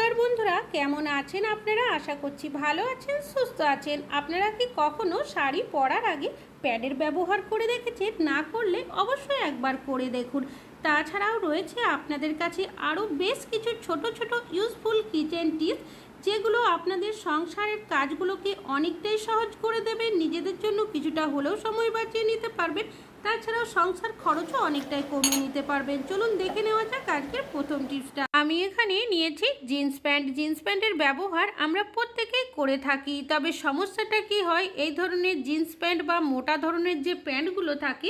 নমস্কার বন্ধুরা, কেমন আছেন আপনারা? আশা করছি ভালো আছেন, সুস্থ আছেন। আপনারা কি কখনো শাড়ি পরার আগে প্যাডের ব্যবহার করে দেখেছেন? না করলে অবশ্যই একবার করে দেখুন। তাছাড়াও রয়েছে আপনাদের কাছে আরও বেশ কিছু ছোট ছোট ইউজফুল কিচেন টিপস যেগুলো আপনাদের সংসারের কাজগুলোকে অনেকটাই সহজ করে দেবে। নিজেদের জন্য কিছুটা হলেও সময় বাঁচিয়ে নিতে পারবেন। তাছাড়াও সংসার খরচও অনেকটাই কমিয়ে নিতে পারবেন। চলুন দেখে নেওয়া যাক আজকের প্রথম টিপসটা আমি এখানে নিয়েছি জিন্স প্যান্ট। জিন্স প্যান্টের ব্যবহার আমরা প্রত্যেকেই করে থাকি। তবে সমস্যাটা কি হয়? এই ধরনের জিন্স প্যান্ট বা মোটা ধরনের যে প্যান্টগুলো থাকে,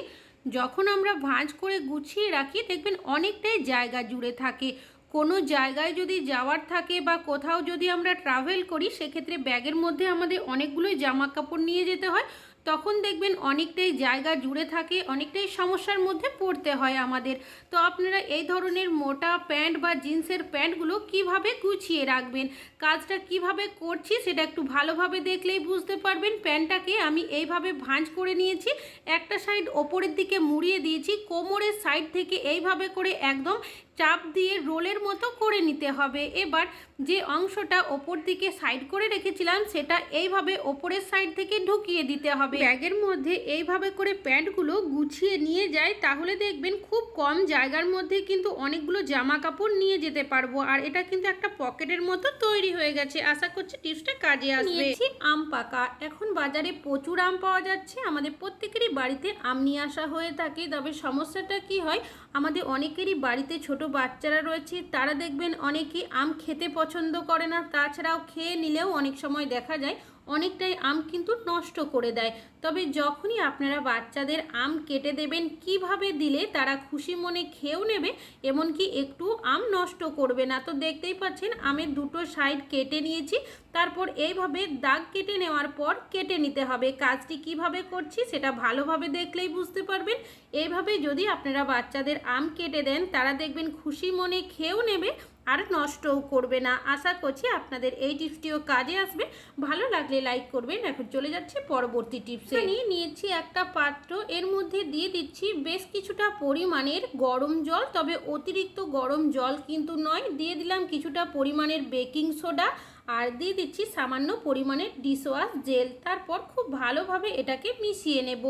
যখন আমরা ভাঁজ করে গুছিয়ে রাখি, দেখবেন অনেকটাই জায়গা জুড়ে থাকে। কোনো জায়গায় যদি যাওয়ার থাকে বা কোথাও যদি আমরা ট্রাভেল করি, সেক্ষেত্রে ব্যাগের মধ্যে আমাদের অনেকগুলোই জামা কাপড় নিয়ে যেতে হয়। তখন দেখবেন অনেকটাই জায়গা জুড়ে থাকে, অনেকটাই সমস্যার মধ্যে পড়তে হয় আমাদের। তো আপনারা এই ধরনের মোটা প্যান্ট বা জিন্সের প্যান্টগুলো কীভাবে গুছিয়ে রাখবেন, কাজটা কীভাবে করছি সেটা একটু ভালোভাবে দেখলেই বুঝতে পারবেন। প্যান্টটাকে আমি এইভাবে ভাঁজ করে নিয়েছি, একটা সাইড ওপরের দিকে মুড়িয়ে দিয়েছি, কোমরের সাইড থেকে এইভাবে করে একদম চাপ দিয়ে রোলের মতো করে নিতে হবে। এবার যে অংশটা ওপর দিকে সাইড করে রেখেছিলাম সেটা এইভাবে ওপরের সাইড থেকে ঢুকিয়ে দিতে হবে। ব্যাগের মধ্যে এইভাবে করে প্যান্টগুলো গুছিয়ে নিয়ে যায় তাহলে দেখবেন খুব কম জায়গার মধ্যে কিন্তু অনেকগুলো জামা কাপড় নিয়ে যেতে পারব। আর এটা কিন্তু একটা পকেটের মতো তৈরি হয়ে গেছে। আশা করছি টিপসটা কাজে আসবে। আম পাকা। এখন বাজারে প্রচুর আম পাওয়া যাচ্ছে। আমাদের প্রত্যেকেরই বাড়িতে আম নিয়ে আসা হয়ে থাকে। তবে সমস্যাটা কি হয় আমাদের অনেকেরই বাড়িতে ছোট বাচ্চারা রয়েছে তারা দেখবেন অনেকেই আম খেতে পছন্দ করে না। তাছাড়াও খেয়ে নিলেও অনেক সময় দেখা যায় অনেকটাই আম কিন্তু নষ্ট করে দেয়। তবে যখনই আপনারা বাচ্চাদের আম কেটে দেবেন, কীভাবে দিলে তারা খুশি মনে খেয়েও নেবে, এমনকি একটু আম নষ্ট করবে না। তো দেখতেই পাচ্ছেন আমের দুটো সাইড কেটে নিয়েছি, তারপর এইভাবে দাগ কেটে নেওয়ার পর কেটে নিতে হবে। কাজটি কীভাবে করছি সেটা ভালোভাবে দেখলেই বুঝতে পারবেন। এইভাবে যদি আপনারা বাচ্চাদের আম কেটে দেন, তারা দেখবেন খুশি মনে খেয়েও নেবে আর নষ্টও করবে না। আশা করছি আপনাদের এই টিপসটিও কাজে আসবে। ভালো লাগলে লাইক করবেন। এখন চলে যাচ্ছে পরবর্তী টিপস। নিয়ে নিয়েছি একটা পাত্র। এর মধ্যে দিয়ে দিচ্ছি বেশ কিছুটা পরিমাণের গরম জল তবে অতিরিক্ত গরম জল কিন্তু নয়। দিয়ে দিলাম কিছুটা পরিমাণের বেকিং সোডা আর দিয়ে দিচ্ছি সামান্য পরিমাণের ডিশওয়াশ জেল। তারপর খুব ভালোভাবে এটাকে মিশিয়ে নেব।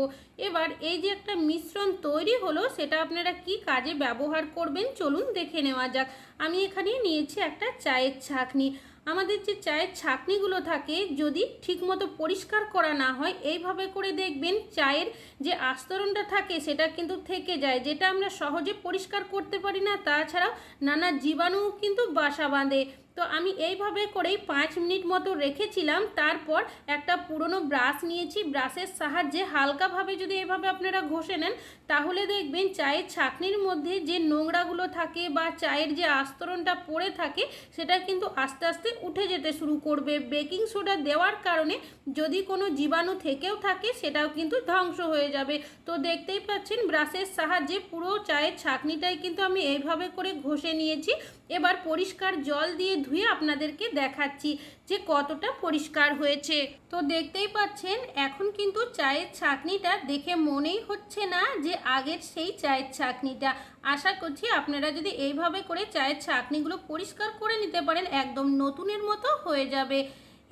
এবার এই যে একটা মিশ্রণ তৈরি হলো, সেটা আপনারা কি কাজে ব্যবহার করবেন চলুন দেখে নেওয়া যাক। আমি এখানে নিয়েছি একটা চায়ের ছাঁকনি। আমাদের যে চায়ের ছাঁকনিগুলো থাকে, যদি ঠিকমতো পরিষ্কার করা না হয়, এইভাবে করে দেখবেন চায়ের যে আস্তরণটা থাকে, সেটা কিন্তু থেকে যায়। যেটা আমরা সহজে পরিষ্কার করতে পারি না, তাছাড়াও নানা জীবাণু কিন্তু বাসা বাঁধে। তো আমি এইভাবে করেই পাঁচ মিনিট মতো রেখেছিলাম। তারপর একটা পুরনো ব্রাশ নিয়েছি। ব্রাশের সাহায্যে হালকাভাবে যদি এভাবে আপনারা ঘষে নেন, তাহলে দেখবেন চায়ের ছাকনির মধ্যে যে নোংরাগুলো থাকে বা চায়ের যে আস্তরণটা পড়ে থাকে, সেটা কিন্তু আস্তে আস্তে উঠে যেতে শুরু করবে। বেকিং সোডা দেওয়ার কারণে যদি কোনো জীবাণু থেকেও থাকে, সেটাও কিন্তু ধ্বংস হয়ে যাবে। তো দেখতেই পাচ্ছেন, ব্রাশের সাহায্যে পুরো চায়ের ছাঁকনিটাই কিন্তু আমি এইভাবে করে ঘষে নিয়েছি। এবার পরিষ্কার জল দিয়ে ধুয়ে আপনাদেরকে দেখাচ্ছি যে কতটা পরিষ্কার হয়েছে। তো দেখতেই পাচ্ছেন, এখন কিন্তু চায়ের ছাকনিটা দেখে মনেই হচ্ছে না যে আগের সেই চায়ের ছাকনিটা। আশা করছি আপনারা যদি এইভাবে করে চায়ের ছাকনিগুলো পরিষ্কার করে নিতে পারেন, একদম নতুনের মতো হয়ে যাবে।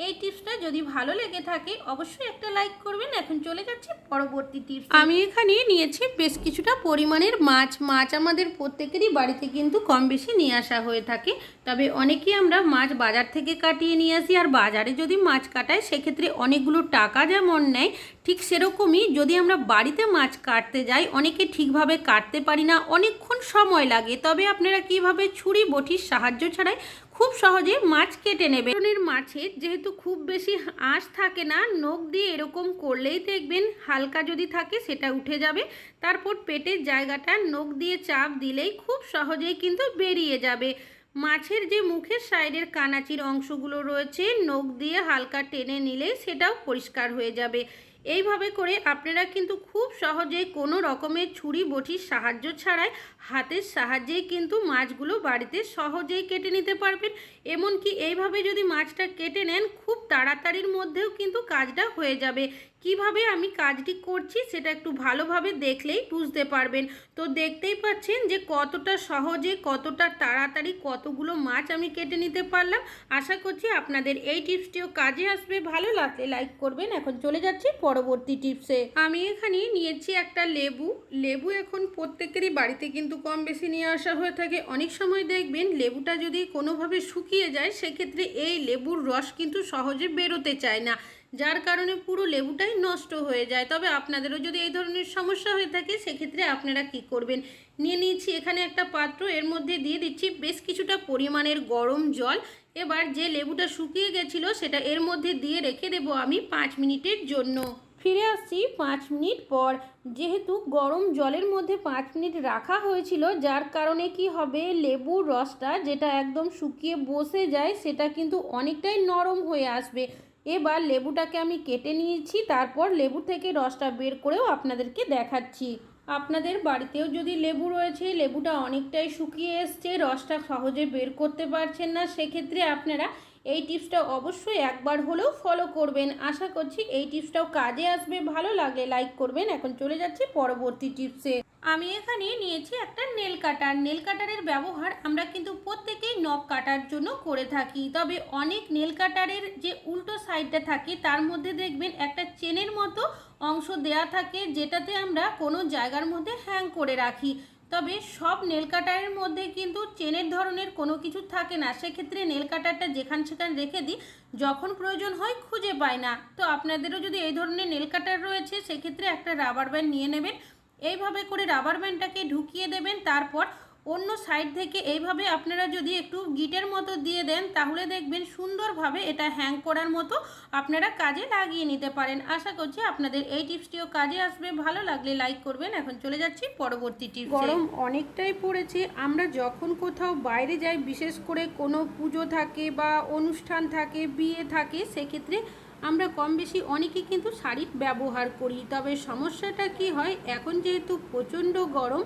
এই টিপসটা যদি ভালো লেগে থাকে, অবশ্যই একটা লাইক করবেন। এখন চলে যাচ্ছে পরবর্তী টিপস আমি এখানে নিয়েছি বেশ কিছুটা পরিমাণের মাছ। মাছ আমাদের প্রত্যেকেরই বাড়িতে কিন্তু কম বেশি নিয়ে আসা হয়ে থাকে। তবে অনেকেই আমরা মাছ বাজার থেকে কাটিয়ে নিয়ে আসি। আর বাজারে যদি মাছ কাটায় সেক্ষেত্রে অনেকগুলো টাকা যেমন নেয়, ঠিক সেরকমই যদি আমরা বাড়িতে মাছ কাটতে যাই, অনেকে ঠিকভাবে কাটতে পারি না। অনেকক্ষণ সময় লাগে। তবে আপনারা কীভাবে ছুরি বটির সাহায্য ছাড়াই খুব সহজে মাছ কেটে নেবে। ধরনের মাছের যেহেতু খুব বেশি আঁশ থাকে না, নখ দিয়ে এরকম করলেই দেখবেন হালকা যদি থাকে সেটা উঠে যাবে। তারপর পেটের জায়গাটা নখ দিয়ে চাপ দিলেই খুব সহজেই কিন্তু বেরিয়ে যাবে। মাছের যে মুখের সাইডের কানাচির অংশগুলো রয়েছে, নখ দিয়ে হালকা টেনে নিলেই সেটাও পরিষ্কার হয়ে যাবে। এইভাবে করে আপনারা কিন্তু খুব সহজে কোনো রকমের ছুরি, বটির সাহায্য ছাড়াই হাতের সাহায্যেই কিন্তু মাছগুলো বাড়িতে সহজেই কেটে নিতে পারবেন। এমনকি এইভাবে যদি মাছটা কেটে নেন, খুব তাড়াতাড়ির মধ্যেও কিন্তু কাজটা হয়ে যাবে। কীভাবে আমি কাজটি করছি সেটা একটু ভালোভাবে দেখলেই বুঝতে পারবেন। তো দেখতেই পাচ্ছেন যে কতটা সহজে, কতটা তাড়াতাড়ি কতগুলো মাছ আমি কেটে নিতে পারলাম। আশা করছি আপনাদের এই টিপসটিও কাজে আসবে। ভালো লাগলে লাইক করবেন। এখন চলে যাচ্ছি পরবর্তী টিপসে। আমি এখানে নিয়েছি একটা লেবু। লেবু এখন প্রত্যেকেরই বাড়িতে কিন্তু কম বেশি নিয়ে আসা হয়ে থাকে। অনেক সময় দেখবেন লেবুটা যদি কোনোভাবে শুকিয়ে যায়, সেক্ষেত্রে এই লেবুর রস কিন্তু সহজে বেরোতে চায় না। যার কারণে পুরো লেবুটাই নষ্ট হয়ে যায়। তবে আপনাদেরও যদি এই ধরনের সমস্যা হয়ে থাকে, সেক্ষেত্রে আপনারা কি করবেন? নিয়ে নিয়েছি এখানে একটা পাত্র, এর মধ্যে দিয়ে দিচ্ছি বেশ কিছুটা পরিমাণের গরম জল। এবার যে লেবুটা শুকিয়ে গেছিল, সেটা এর মধ্যে দিয়ে রেখে দেবো আমি পাঁচ মিনিটের জন্য। ফিরে আসছি পাঁচ মিনিট পর। যেহেতু গরম জলের মধ্যে পাঁচ মিনিট রাখা হয়েছিল, যার কারণে কি হবে? লেবুর রসটা যেটা একদম শুকিয়ে বসে যায়, সেটা কিন্তু অনেকটাই নরম হয়ে আসবে। এবার লেবুটাকে আমি কেটে নিয়েছি, তারপর লেবু থেকে রসটা বের করেও আপনাদেরকে দেখাচ্ছি। আপনাদের বাড়িতেও যদি লেবু রয়েছে, লেবুটা অনেকটাই শুকিয়ে এসছে, রসটা সহজে বের করতে পারছেন না, সেক্ষেত্রে আপনারা এই টিপসটা অবশ্যই একবার হলেও ফলো করবেন। আশা করছি এই টিপসটাও কাজে আসবে। ভালো লাগলে লাইক করবেন। এখন চলে যাচ্ছি পরবর্তী টিপসে। আমি এখানে নিয়েছি একটা নেল কাটার নেল কাটারের ব্যবহার আমরা কিন্তু প্রত্যেকেই নখ কাটার জন্য করে থাকি। তবে অনেক নেল কাটারের যে উল্টো সাইডটা থাকে, তার মধ্যে দেখবেন একটা চেনের মতো অংশ দেয়া থাকে, যেটাতে আমরা কোনো জায়গার মধ্যে হ্যাং করে রাখি। তবে সব নেল কাটারের মধ্যে কিন্তু চেনের ধরনের কোনো কিছু থাকে না। সেক্ষেত্রে নেল কাটারটা যেখান সেখান রেখে দিই, যখন প্রয়োজন হয় খুঁজে পাই না। তো আপনাদেরও যদি এই ধরনের নেল কাটার রয়েছে, সেক্ষেত্রে একটা রাবার ব্যান্ড নিয়ে নেবেন। এইভাবে করে রাবার ব্যান্ডটাকে ঢুকিয়ে দেবেন, তারপর অন্য সাইড থেকে এইভাবে আপনারা যদি একটু গিটের মতো দিয়ে দেন, তাহলে দেখবেন সুন্দরভাবে এটা হ্যাং করার মতো আপনারা কাজে লাগিয়ে নিতে পারেন। আশা করছি আপনাদের এই টিপসটিও কাজে আসবে। ভালো লাগলে লাইক করবেন। এখন চলে যাচ্ছি পরবর্তী টিপস। গরম অনেকটাই পড়েছে। আমরা যখন কোথাও বাইরে যাই, বিশেষ করে কোনো পুজো থাকে বা অনুষ্ঠান থাকে, বিয়ে থাকে, সেক্ষেত্রে আমরা কম বেশি অনেকে কিন্তু শাড়ির ব্যবহার করি। তবে সমস্যাটা কি হয়? এখন যেহেতু প্রচণ্ড গরম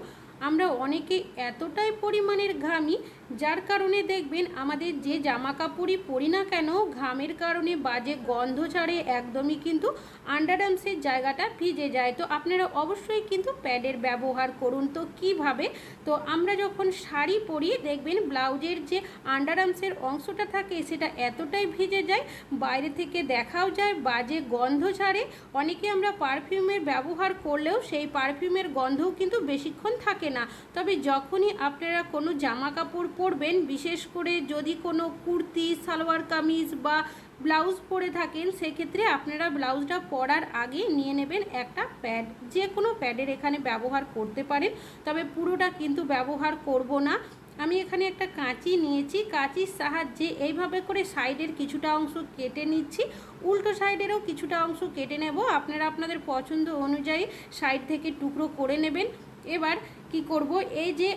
আমরা অনেকে এতটাই পরিমাণের ঘামি, যার কারণে দেখবেন আমাদের যে জামা কাপড়ই পরি না কেন, ঘামের কারণে বাজে গন্ধ ছাড়ে একদমই কিন্তু আন্ডারআর্মসের জায়গাটা ভিজে যায়। তো আপনারা অবশ্যই কিন্তু প্যাডের ব্যবহার করুন। তো কীভাবে? তো আমরা যখন শাড়ি পরি, দেখবেন ব্লাউজের যে আন্ডারআর্মসের অংশটা থাকে, সেটা এতটাই ভিজে যায়, বাইরে থেকে দেখাও যায়, বাজে গন্ধ ছাড়ে। অনেকে আমরা পারফিউমের ব্যবহার করলেও সেই পারফিউমের গন্ধও কিন্তু বেশিক্ষণ থাকে না। তবে যখনই আপনারা কোনো জামা কাপড় পরবেন, বিশেষ করে যদি কোনো কুর্তি, সালোয়ার কামিজ বা ব্লাউজ পরে থাকেন, সেক্ষেত্রে আপনারা ব্লাউজটা পরার আগে নিয়ে নেবেন একটা প্যাড। যে কোনো প্যাডের এখানে ব্যবহার করতে পারেন, তবে পুরোটা কিন্তু ব্যবহার করব না। আমি এখানে একটা কাঁচি নিয়েছি। কাঁচির সাহায্যে এইভাবে করে সাইডের কিছুটা অংশ কেটে নিচ্ছি। উল্টো সাইডেরও কিছুটা অংশ কেটে নেব। আপনারা আপনাদের পছন্দ অনুযায়ী সাইড থেকে টুকরো করে নেবেন। এবার কি করব? এই যে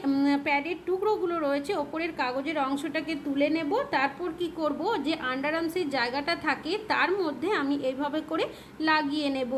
প্যাডের টুকরোগুলো রয়েছে, ওপরের কাগজের অংশটাকে তুলে নেব। তারপর কি করব? যে আন্ডার আন্ডারআর্মসের জায়গাটা থাকে, তার মধ্যে আমি এইভাবে করে লাগিয়ে নেব।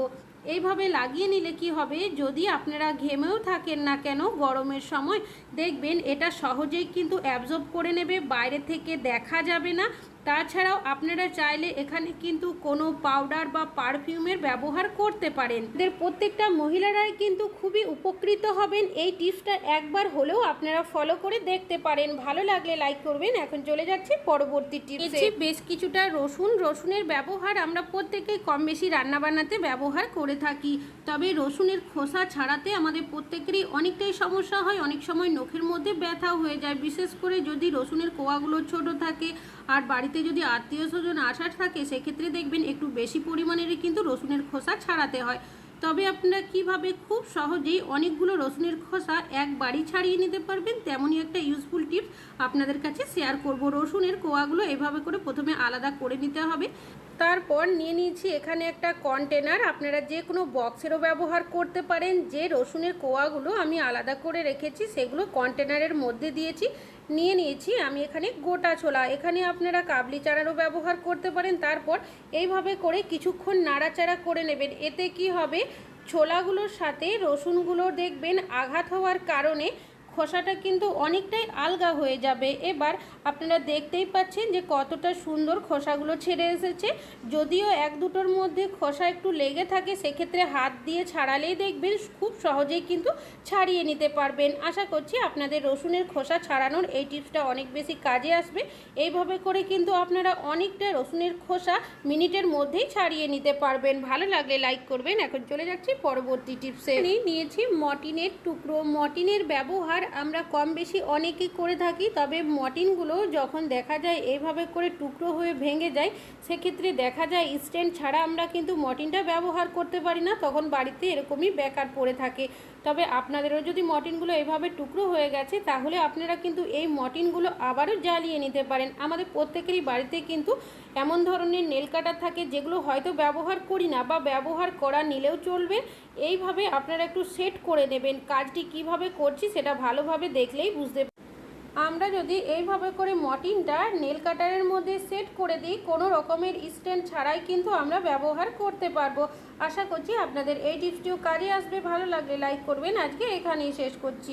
এইভাবে লাগিয়ে নিলে কি হবে? যদি আপনারা ঘেমেও থাকেন না কেন, গরমের সময়, দেখবেন এটা সহজেই কিন্তু অ্যাবজর্ব করে নেবে, বাইরে থেকে দেখা যাবে না। তাছাড়াও আপনারা চাইলে এখানে কিন্তু কোনো পাউডার বা পারফিউমের ব্যবহার করতে পারেন। এদের প্রত্যেকটা মহিলারাই কিন্তু খুবই উপকৃত হবেন। এই টিপসটা একবার হলেও আপনারা ফলো করে দেখতে পারেন। ভালো লাগলে লাইক করবেন। এখন চলে যাচ্ছি পরবর্তী টিপসে। বেশ কিছুটা রসুন, রসুনের ব্যবহার আমরা প্রত্যেকেই কম বেশি রান্নাবান্নাতে ব্যবহার করে থাকি। তবে রসুনের খোসা ছাড়াতে আমাদের প্রত্যেকেরই অনেকটাই সমস্যা হয়। অনেক সময় নখের মধ্যে ব্যথাও হয়ে যায়। বিশেষ করে যদি রসুনের কোয়াগুলো ছোট থাকে আর বাড়িতে যদি আত্মীয় স্বজন আসার থাকে, সেক্ষেত্রে দেখবেন একটু বেশি পরিমাণেরই কিন্তু রসুনের খোসা ছাড়াতে হয়। তবে আপনারা কীভাবে খুব সহজেই অনেকগুলো রসুনের খোসা একবারই ছাড়িয়ে নিতে পারবেন, তেমনই একটা ইউজফুল টিপস আপনাদের কাছে শেয়ার করব। রসুনের কোয়াগুলো এভাবে করে প্রথমে আলাদা করে নিতে হবে। তারপর নিয়ে নিয়েছি এখানে একটা কন্টেনার আপনারা যে কোনো বক্সেরও ব্যবহার করতে পারেন। যে রসুনের কোয়াগুলো আমি আলাদা করে রেখেছি, সেগুলো কন্টেনারের মধ্যে দিয়েছি। নিয়ে নিয়েছি, আমি এখানে গোটা ছোলা। এখানে আপনারা কাবলি চারারও ব্যবহার করতে পারেন, তারপর এইভাবে করে কিছুক্ষণ নাড়াচাড়া করে নেবেন। এতে কি হবে? ছোলাগুলোর সাথে রসুনগুলো দেখবেন আঘাত হওয়ার কারণে খোসাটা কিন্তু অনেকটাই আলগা হয়ে যাবে। এবার আপনারা দেখতেই পাচ্ছেন যে কতটা সুন্দর খোসাগুলো ছেড়ে এসেছে। যদিও এক দুটোর মধ্যে খোসা একটু লেগে থাকে, সেক্ষেত্রে হাত দিয়ে ছাড়ালেই দেখবেন খুব সহজেই কিন্তু ছাড়িয়ে নিতে পারবেন। আশা করছি আপনাদের রসুনের খোসা ছাড়ানোর এই টিপসটা অনেক বেশি কাজে আসবে। এইভাবে করে কিন্তু আপনারা অনেকটা রসুনের খোসা মিনিটের মধ্যেই ছাড়িয়ে নিতে পারবেন। ভালো লাগলে লাইক করবেন। এখন চলে যাচ্ছি পরবর্তী টিপসে। নিয়েছি মটিনের টুকরো। মটিনের ব্যবহার আমরা কম বেশি অনেকেই করে থাকি, তবে মটিনগুলো যখন দেখা যায় এভাবে করে টুকরো হয়ে ভেঙে যায়, সেক্ষেত্রে দেখা যায় স্ট্যান্ড ছাড়া আমরা কিন্তু মটিনটা ব্যবহার করতে পারি না, তখন বাড়িতে এরকমই বেকার পড়ে থাকে। তবে আপনাদেরও যদি মটিনগুলো এভাবে টুকরো হয়ে গেছে, তাহলে আপনারা কিন্তু এই মটিনগুলো আবারও জ্বালিয়ে নিতে পারেন। আমাদের প্রত্যেকেরই বাড়িতে কিন্তু এমন ধরনের নেল কাটার থাকে, যেগুলো হয়তো ব্যবহার করি না বা ব্যবহার করা নিলেও চলবে। এইভাবে আপনারা একটু সেট করে নেবেন কাজটি কীভাবে করছি, সেটা ভালোভাবে দেখলেই বুঝতে আমরা যদি এইভাবে করে মটিনটা নেল কাটারের মধ্যে সেট করে দিই, কোনো রকমের স্ট্যান্ড ছাড়াই কিন্তু আমরা ব্যবহার করতে পারব। আশা করছি আপনাদের এই টিপসটিও কাজে আসবে। ভালো লাগলে লাইক করবেন। আজকে এখানেই শেষ করছি।